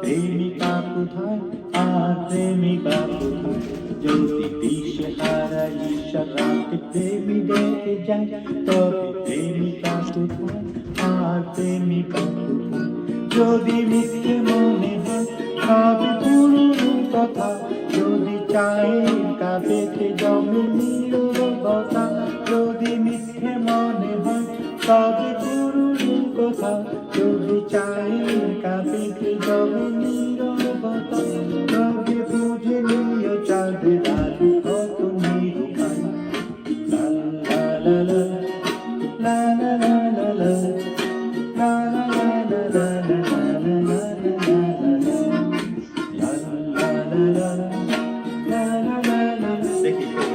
প্রেমিকা কোথায়? আর প্রেমিকা সারাতে প্রেমী ডেকে যায় তবে প্রেমিকা কোথায় আর প্রেমিকা কোথায় যদি মিথ্যে মনে হয় তবে পুরনো কথা। যদি চাই কাবেতে জমে নীরবতা যদি মিথ্যে মনে হয় তবে পুরনো কথা। যদি চাই Peki.